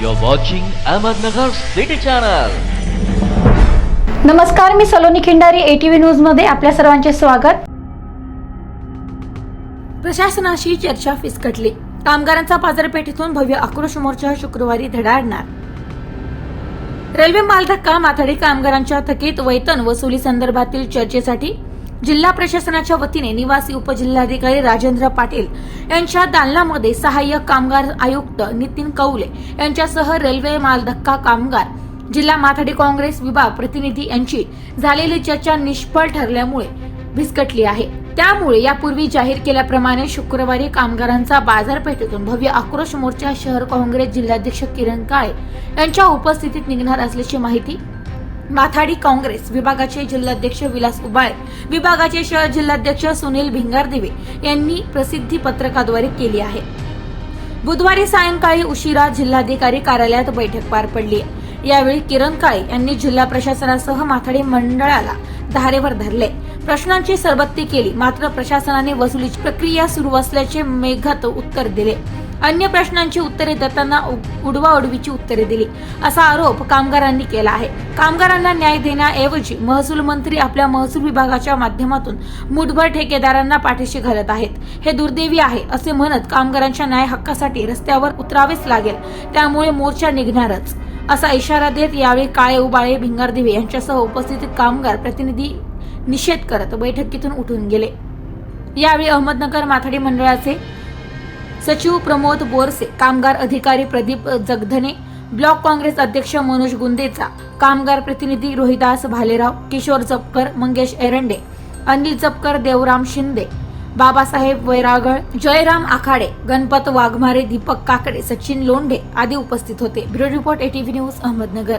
You're watching Ahmednagar City Channel. नमस्कार मी Saloni Khindari ATV न्यूजमध्ये आपल्या सर्वांचे स्वागत. प्रशासनाशी चर्चा फिसकटली. कामगारांचा बाजारपेठेतून भव्य आक्रोश मोर्चा शुक्रवारी धडाडणार. रेल्वे मालधक्का माथाडी कामगारांच्या थकीत वेतन वसुली संदर्भातील चर्चेसाठी जिल्हा प्रशासनाच्या वतीने निवासी उपजिल्हाधिकारी राजेंद्र पाटील यांच्या दालनामध्ये सहाय्यक कामगार आयुक्त नितीन कौले यांच्यासह रेल्वे मालधक्का कामगार जिल्हा माथाडी काँग्रेस विभाग प्रतिनिधी यांची झालेली चर्चा निष्फळ ठरल्यामुळे विस्कटली आहे. त्यामुळे यापूर्वी जाहीर केल्याप्रमाणे शुक्रवारी कामगारांचा बाजारपेठेतून भव्य आक्रोश मोर्चा शहर काँग्रेस जिल्हाध्यक्ष किरण काळे यांच्या उपस्थितीत निघणार असल्याची माहिती माथाडी काँग्रेस विभागाचे जिल्हाध्यक्ष विलास उबाळे विभागाचे शहर जिल्हाध्यक्ष सुनील भिंगारदेवे यांनी प्रसिद्धी पत्रकाद्वारे केली आहे. बुधवारी सायंकाळी उशिरा जिल्हाधिकारी कार्यालयात बैठक पार पडली यावेळी किरण काळे यांनी जिल्हा प्रशासनासह माथाडी मंडळाला धारेवर धरले. प्रश्नांची सरबत्ती केली मात्र प्रशासनाने वसुलीची प्रक्रिया सुरू असल्याचे मेघात उत्तर दिले. अन्य प्रश्नांची उत्तरे देताना उडवाउडवीची उत्तरे दिली. असा आरोप कामगारांनी केला आहे. कामगारांना न्याय देण्याऐवजी महसूल मंत्री आपल्या महसूल विभागाच्या माध्यमातून मुठभर ठेकेदारांना पाठीशी घालत आहेत. हे दुर्दैवी आहे असे म्हणत कामगारांच्या न्याय हक्कासाठी रस्त्यावर उतरावेच लागेल. त्यामुळे मोर्चा निघणारच. असा इशारा देत यावेळी काळे उबाळे भिंगारदेवे यांच्यासह उपस्थित कामगार प्रतिनिधी निषेध करत बैठकीतून उठून गेले. यावेळी अहमदनगर माथाडी मंडळाचे सचिव प्रमोद बोरसे कामगार अधिकारी प्रदीप जगधने ब्लॉक काँग्रेस अध्यक्ष मनोज गुंदेचा कामगार प्रतिनिधी रोहिदास भालेराव किशोर जपकर मंगेश एरंडे अनिल जपकर देवराम शिंदे बाबासाहेब वैरागळ जयराम आखाडे गणपत वाघमारे दीपक काकडे सचिन लोंढे आदी उपस्थित होते. Bureau report ATV news Ahmednagar.